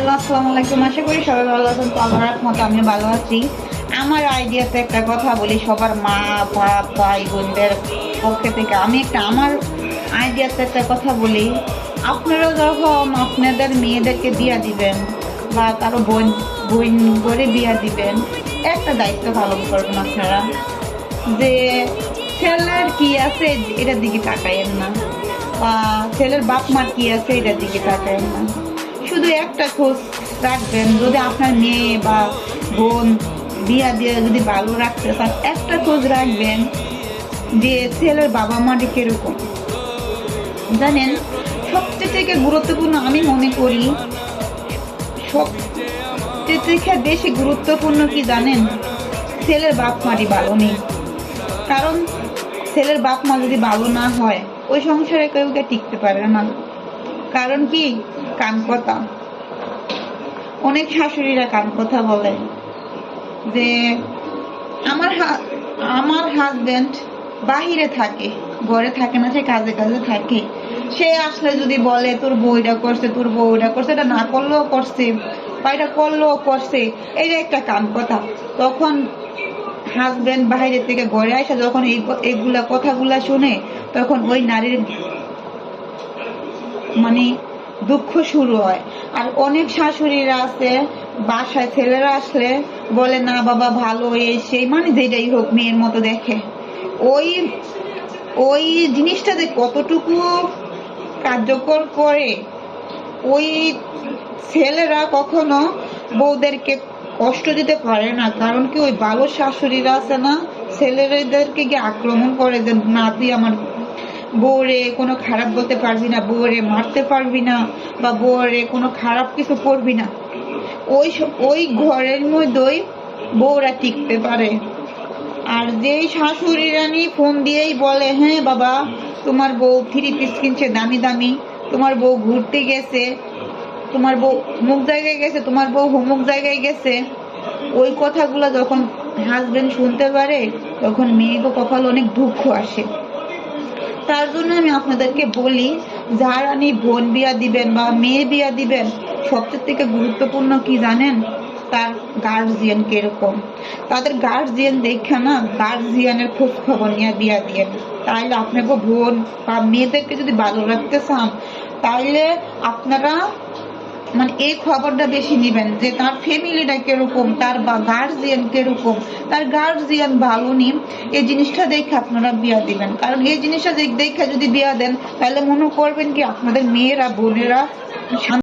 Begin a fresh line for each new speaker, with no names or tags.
Hello আসসালামু আলাইকুম আশা করি সবাই ভালো আছেন, তো আল্লাহর রহমতে আমি ভালো আছি। আমার আইডিয়াতে একটা কথা বলি, সবার মা বাপ ভাই বোনদের পক্ষে থেকে। আমি একটা, আমার আইডিয়াতে একটা কথা বলি। আপনারা যখন আপনাদের মেয়েদেরকে বিয়া দিবেন, বা কারও বোন বোন করে বিয়া দিবেন, একটা দায়িত্ব পালন করবেন আপনারা, যে ছেলের কি আছে, এটার দিকে তাকাইয়েন না, বা ছেলের বাপ মার কি আছে, এটার দিকে তাকাইয়েন না। শুধু একটা খোঁজ রাখবেন। যদি আপনার মেয়ে বা বোন বিয়া দিয়ে যদি ভালো রাখতে চান, একটা খোঁজ রাখবেন যে ছেলের বাবা মাটি কীরকম। জানেন? সবচেয়ে থেকে গুরুত্বপূর্ণ আমি মনে করি, সবচেয়ে থেকে বেশি গুরুত্বপূর্ণ কি জানেন? ছেলের বাপ মাটি ভালো নেই। কারণ ছেলের বাপ মা যদি ভালো না হয়, ওই সংসারে কেউ টিকতে পারে না। কারণ কি? কান কথা অনেক শাশুড়িরা কান কথা বলে যে আমার আমার হাজবেন্ড বাহিরে থাকে, ঘরে থাকে না, সে কাজে কাজে থাকে। সে আসলে যদি বলে, তোর বউটা করছে, তোর বউটা করছে, এটা না করলেও করছে, বা এটা করলেও করছে এটা একটা কান কথা তখন হাজবেন্ড বাইরে থেকে ঘরে আসে, যখন এই এইগুলা কথাগুলা শুনে, তখন ওই নারীর মানে দুঃখ শুরু হয়। আর অনেক শাশুড়িরা আছে, বাসায় ছেলেরা আসলে বলে, না বাবা, ভালো, এই সেই মানে যেটাই হোক, মেয়ের মতো দেখে। ওই ওই জিনিসটা যে কতটুকু কার্যকর করে, ওই ছেলেরা কখনো বউদেরকে কষ্ট দিতে পারে না। কারণ কি, ওই ভালো শাশুড়িরা আছে না, ছেলেদেরকে গিয়ে আক্রমণ করে যে না তুই আমার বউরে কোনো খারাপ বলতে পারবি না, বউরে মারতে পারবি না বা বউরে কোনো খারাপ কিছু করবি না। ওই ওই ঘরের মধ্যেই বউরা টিকতে পারে। আর যেই শাশুড়ি নিয়ে ফোন দিয়েই বলে হ্যাঁ বাবা, তোমার বউ থ্রি পিস কিনছে, দামি দামি। তোমার বউ ঘুরতে গেছে, তোমার বউ মুখ জায়গায় গেছে, তোমার বউ হুমুক জায়গায় গেছে। ওই কথাগুলো যখন হাজবেন্ড শুনতে পারে, তখন মেয়েকে কপাল অনেক দুঃখ আসে। তার জন্য আমি আপনাদেরকে বলি, যার আমি বোন বিয়া দিবেন বা মেয়ে বিয়া দিবেন, সবচেয়ে থেকে গুরুত্বপূর্ণ কি জানেন? তার গার্জিয়ান কীরকম তাদের গার্জিয়ান দেখে না গার্জিয়ানের খোঁজ খবর নিয়ে বিয়া দিয়ে। তাইলে আপনাকে বোন বা মেয়েদেরকে যদি ভালো রাখতে চান, তাইলে আপনারা মানে এই খবরটা বেশি নেবেন যে তার ফ্যামিলিটা কীরকম, তার বা গার্জিয়ান কীরকম, তার গার্জিয়ান ভালো নি এই জিনিসটা দেখে আপনারা বিয়া দিবেন। কারণ এই জিনিসটা দেখ- যদি বিয়া দেন, তাহলে মনে করবেন কি আপনাদের মেয়েরা, বোনেরা